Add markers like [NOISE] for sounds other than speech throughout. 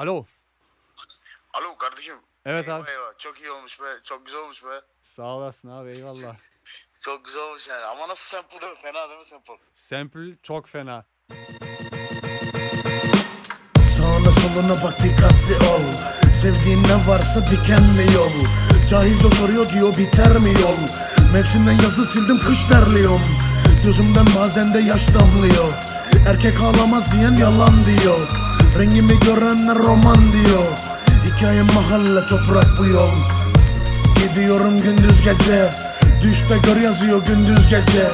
Alo. Alo kardeşim. Evet eyvah, abi. Eyvah. Çok iyi olmuş be. Çok güzel olmuş be. Sağ olasın abi eyvallah. [LAUGHS] Çok güzel olmuş yani. Ama nasıl sample değil mi? Fena değil mi sample? Sample çok fena. Sağına soluna bak dikkatli ol Sevdiğin ne varsa dikenli yol Cahilce soruyor diyor biter mi yol Mevsimden yazı sildim kış terliyorum Gözümden bazen de yaş damlıyor Erkek ağlamaz diyen yalan diyor Rengimi görenler roman diyor. Hikayem mahalle toprak bu yol. Gidiyorum gündüz gece. Düşte gör yazıyor gündüz gece.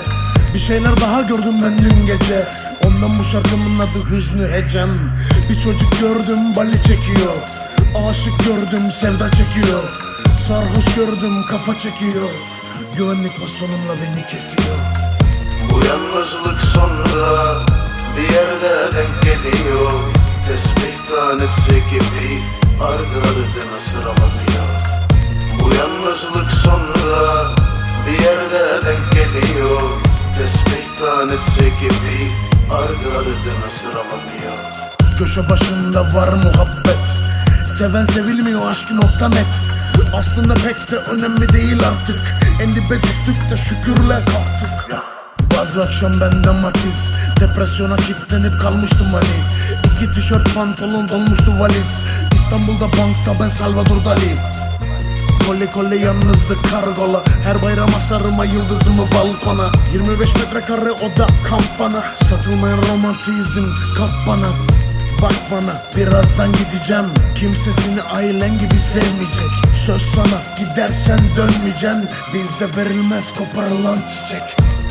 Bir şeyler daha gördüm ben dün gece. Ondan bu şarkımın adı Hüznü Hecem Bir çocuk gördüm bali çekiyor. Aşık gördüm sevda çekiyor. Sarhoş gördüm kafa çekiyor. Güvenlik bastonumla beni kesiyor. Bu yalnızlık sonra Tanesi gibi ardı ardına sıralanıyor bu yalnızlık sonra bir yerde denk geliyor. Tesbih tanesi gibi ardı ardına sıralanıyor Köşe başında var muhabbet. Seven sevilmiyor aşkı nokta net. Aslında pek de önemli değil artık. En dibe düştük de şükürle kalktık bazı akşam bende matiz. Depresyona kilitlenip kalmıştım hani İki tişört pantolon dolmuştu valiz. İstanbul'da bankta ben Salvador Dali. Kole kole yalnızlık kargola. Her bayram asarıma yıldızımı balkona. 25 metrekare oda kampana. Satılmayan romantizm kap bana. Bak bana birazdan gideceğim. Kimse seni ailen gibi sevmeyecek. Söz sana gidersen dönmeyeceksin Bizde verilmez koparılan çiçek